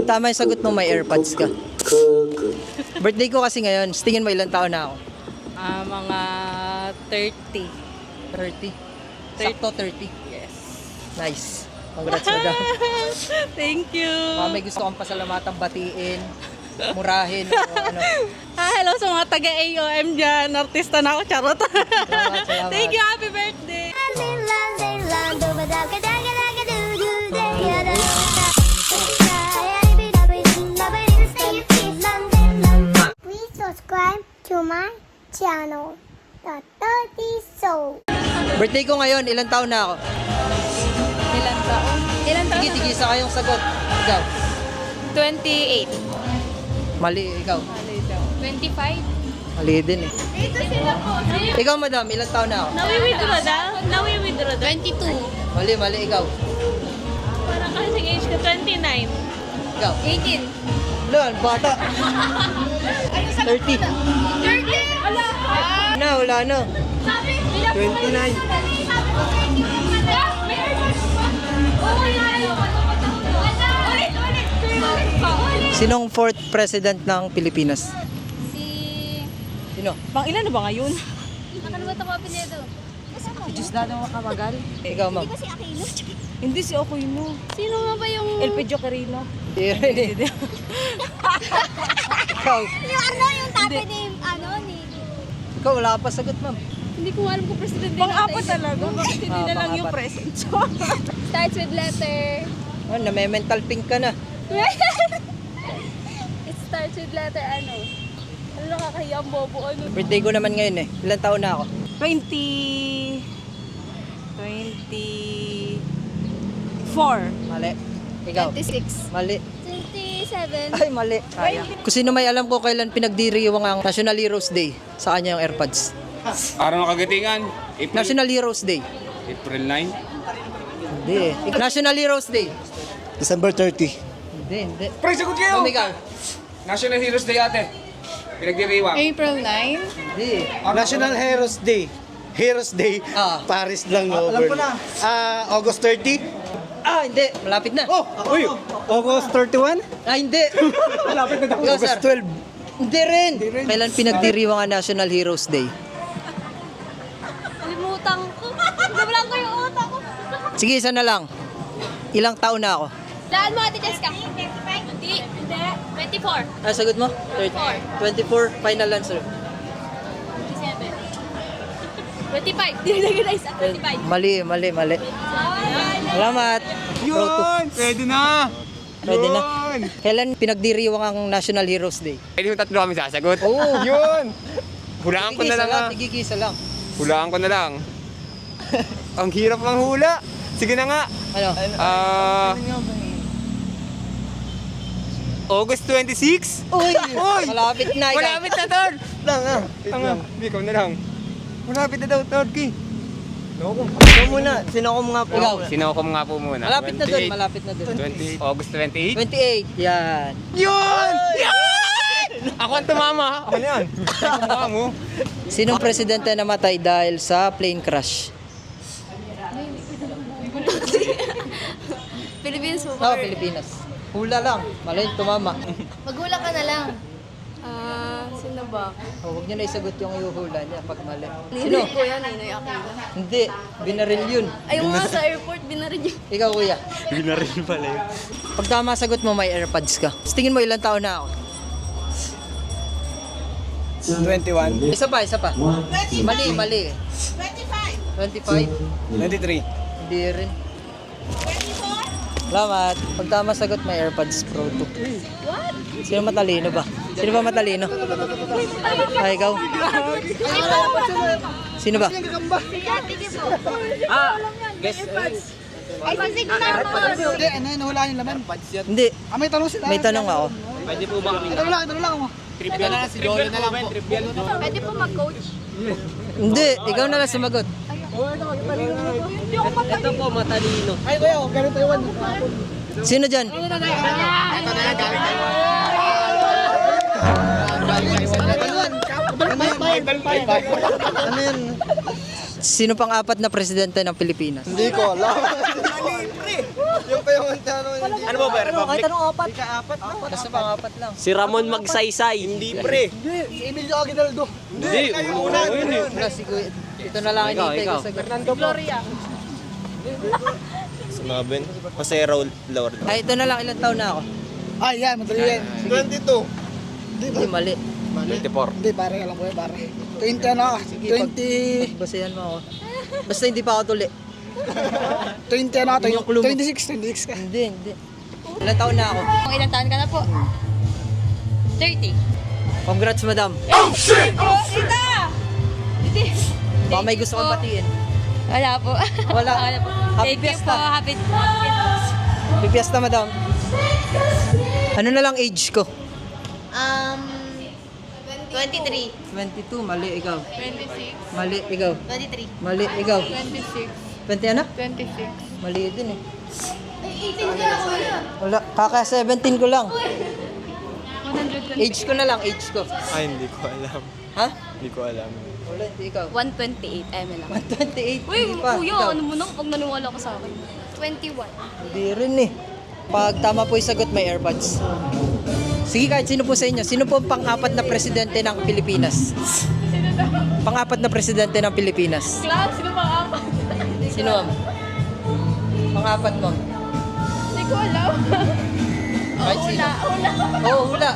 Tama yung sagot mo, may AirPods ka. Birthday ko kasi ngayon. Tingin mo ilang taon na ako? Ah, mga 30. 30. Sakto 30. Yes. Nice. Congrats, madam. Thank you. Baka may gusto kong pasalamatan, batiin, murahin, o ano. Ah, hello sa mga taga-AOM dyan. Artista na ako, charot. Salamat, salamat. Thank you, happy birthday. Please to my channel, The Dirty Soul. Birthday ko ngayon, ilang taon na ako? Ilan taon? Ilan taon? Tigil-tigil sa kayong sagot. Ikaw. 28. Mali, ikaw. 25? Mali din eh. Dito sila po. Ikaw, madam, ilang taon na ako? Nawi-withdraw daw? Nawi-withdraw daw? 22. Mali, mali, ikaw. Parang kasing age ko, 29. Ikaw. 18. Wala, bata. 30. 30? Ala! Na, wala na. 29. Sinong fourth president ng Pilipinas? Si... Sino? Bang ilan na ba ngayon? Nakalimutan ko Pinedo. Si Diosdado Makamagal. Ikaw, ma'am. Di ba si Aquino? Hindi si Aquino. Sino nga ba yung... Elpidio Carino. Hindi eh. Ikaw. Yung ano, yung tatay ni... Ano, ni... Ikaw, wala ka pa sagot, ma'am. Hindi ko alam kung presidente Pang-apat talaga. Bakit hindi Ah, na lang yung present? Starts with letter... Oh, na-mental pink ka na. It starts with letter ano? Ano nakakahiya ang bobo? Ano? Birthday ko naman ngayon eh. Ilang taon na ako? 20... 24. Mali. Ikaw. 26. Mali. 27. Ay, mali. Kaya. Kung sino may alam ko kailan pinagdiriwang ang National Heroes Day, sa kanya yung AirPods. Araw ng kagatingan, April, National Heroes Day. April 9. Hindi eh. National Heroes Day. December 30. Hindi, hindi. Pre, sagot kayo! Ikaw. National Heroes Day ate. Pinagdiriwang. April 9? Hindi. National Heroes Day. Heroes Day. Ah. Paris lang over. Alam ko na. Ah, August 30. Ah, hindi. Malapit na. Oh, uy. August 31? Ah, hindi. Malapit na daw. August sir. 12. Hindi rin. Kailan pinagdiriwang ang National Heroes Day? Kalimutan ko. Nabalang ko yung utak ko. Sige, isa na lang. Ilang taon na ako? Daan mo, Ate Jessica. Hindi. Hindi. 24. Ano sagot mo? 30. 24. Final answer. 27. 25. Dinagay na isa. 25. Mali, mali, mali. Salamat. Pro to. Pwede na! Pwede na. Kailan pinagdiriwang ang National Heroes Day? Pwede yung tatlo kami sasagot. Oo. Yun! Hulaan ko na lang ah. tigigisa lang. Hulaan ko na lang. Ang hirap ng hula. Sige na nga. Ano? Ah... August 26? Uy! Uy! Malapit na. Malapit na, ah. Tanga. Hindi, ikaw na lang. Malapit na daw, Tord, Ki. Ikaw muna. Sinokom nga po. Ikaw. Sinokom nga po muna. Malapit na doon, 28. malapit na doon. 20, August 28? 28. Yan. Yun! Yan! Ako ang tumama. Ako na yan. Mukha mo. Sinong presidente namatay dahil sa plane crash? Philippines po Oh, Pilipinas. Hula lang. Malay, tumama. Magula ka na lang. Ah, sino ba? Oh, huwag niyo na isagot yung iuhula niya pag mali. Sino? Ninoy ko yan, Ninoy Aquino. Hindi. Binaril yun. Ayun nga sa airport, binarin yung... Ikaw, kuya. Binaril pala yun. Pag tama sagot mo, may AirPods ka. Tapos tingin mo ilang taon na ako. 21. Isa pa, isa pa. Mali, mali. 25. 25? 23. Hindi rin. Salamat. Pag tama sagot, may AirPods Pro 2. What? Sino matalino ba? Sino ba matalino? Ay, ikaw? Sino ba? Ah, guess. Ay, pasig na ako. Hindi, ano yun, wala yung laman. Hindi. Ah, may tanong sila. May tanong ako. Pwede po ba kami? Ito lang, ito lang. Trivial na si Jolo na lang po. Pwede po mag-coach. Hindi. Ikaw na lang sumagot. Ito po, matalino. Ay, kuya, ganito yung Sino dyan? Ano yun? Sino pang apat na presidente ng Pilipinas? Hindi ko alam. Mali, pre. Yung pa yung tanong Ano ba ba? Kahit anong apat. apat Basta pang apat lang. Si Ramon Magsaysay. Hindi pre. Hindi, si Emilio Aguinaldo. Hindi. Una yun eh. Wala, si Kuya. Ito na lang Ikaw, hinihintay ko ikaw. sa Fernando Gloria. Sumabin. Jose Raul Lord. Ay, ito na lang. Ilang taon na ako? Ah, yan, madali yan. 22. Hindi, Hindi, mali. 24. Hindi, pare, alam ko yan, pare. 20 ano, Sige, pag- 20, Basayan mo ako. Basta hindi pa ako tuli. 20 ano, Yun yung clue mo. 26, 26 ka. Hindi, hindi. Ilang taon na ako? Kung ilang taon ka na po? 30. Congrats, madam. Oh, tita! Titi! Baka may gusto kang batiin. Wala po. Wala. Po. Happy Thank you fiesta. po. Happy Fiesta. Pipiesta, madam. Ano na lang age ko? Um, 23. 22, mali ikaw. 26. Mali ikaw. 23. Mali ikaw. 26. 20 ano? 26. Mali din eh. Wala, kaka 17 ko lang. 120. Age ko na lang, age ko. Ay, hindi ko alam. Ha? Hindi ko alam. Wala, hindi ikaw. 128. Ay, lang. 128, Uy, hindi pa. kuya, Ikaw. ano mo nang pag naniwala ka sa akin? 21. Hindi rin eh. Pag tama po yung sagot, may airpods. Sige, kahit sino po sa inyo. Sino po ang pang-apat na presidente ng Pilipinas? Pang-apat na presidente ng Pilipinas. Class, sino pa apat? Sino, ma'am? Pang-apat, ma'am. Hindi ko alam. Kahit sino. Hula. Oo, oh, hula.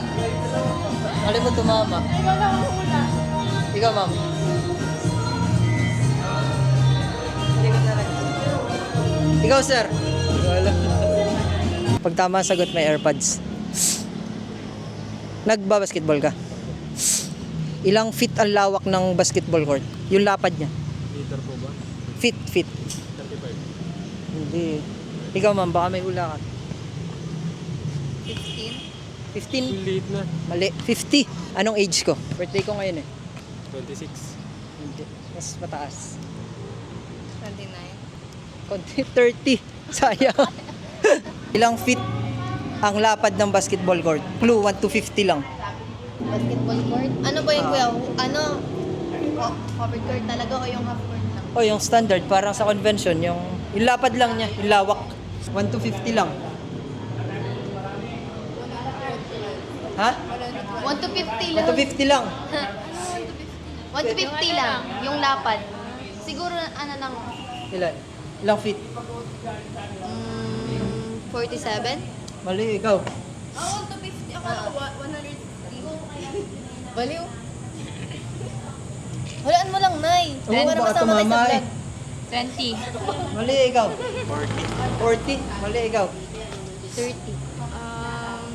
Mali mo tumama. Ikaw lang ang hula. Ikaw, ma'am. Hindi ko talaga. Ikaw, sir. Wala. Pag tama sagot, may airpods. Nagba-basketball ka? Ilang feet ang lawak ng basketball court? Yung lapad niya. Meter po ba? Feet, feet. 35. Hindi. Ikaw, ma'am, baka may hula ka. 15. 15? Late na. Mali. 50. Anong age ko? Birthday ko ngayon eh. 26. Hindi. Mas mataas. 29. Konti, 30. Sayang. Ilang feet ang lapad ng basketball court? Clue, 1 to 50 lang. Basketball court? Ano ba yun, kuya? Ano? Co- Covered court talaga o yung half court lang? O, yung standard, parang sa convention, yung, yung lapad lang niya, yung lawak. 1 to 50 lang. Ha? 1 to 50 1 lang. to 50 lang. 1 to 50 lang. Yung lapad. Siguro, ano lang, Ilan? Ilang feet? mm, 47? Mali, ikaw. Oh, 1 to 50. Ako, 160. Baliw. Walaan mo lang, Nay. Oo, baka masama tayo sa vlog. 20. Mali, ikaw. 40. 40. Mali, ikaw. 30. Um,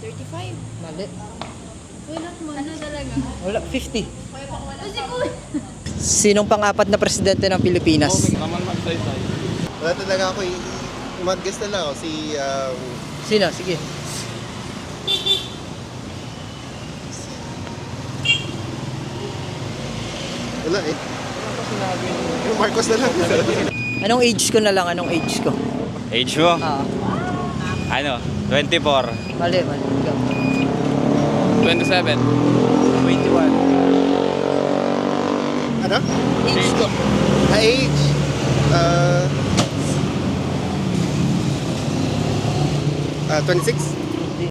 35. Mali. Wala mo. Ano talaga? Wala, 50. Sinong pang-apat na presidente ng Pilipinas? Naman magsaysay. Wala talaga ako. eh. Mag-guess na lang ako. Si, um, Sino? Sige. wala eh. Yung Marcos na lang. Anong age ko na lang? Anong age ko? Age mo? Ah, Ano? 24. mali, mali. Ikaw. 27. 21. ano? Age ko. Ah, age. Uh, ah, 26?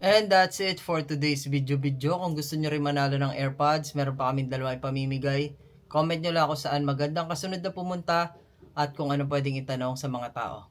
And that's it for today's video-video. Kung gusto nyo rin manalo ng AirPods, meron pa kaming dalawa ipamimigay. Comment nyo lang kung saan magandang kasunod na pumunta at kung ano pwedeng itanong sa mga tao.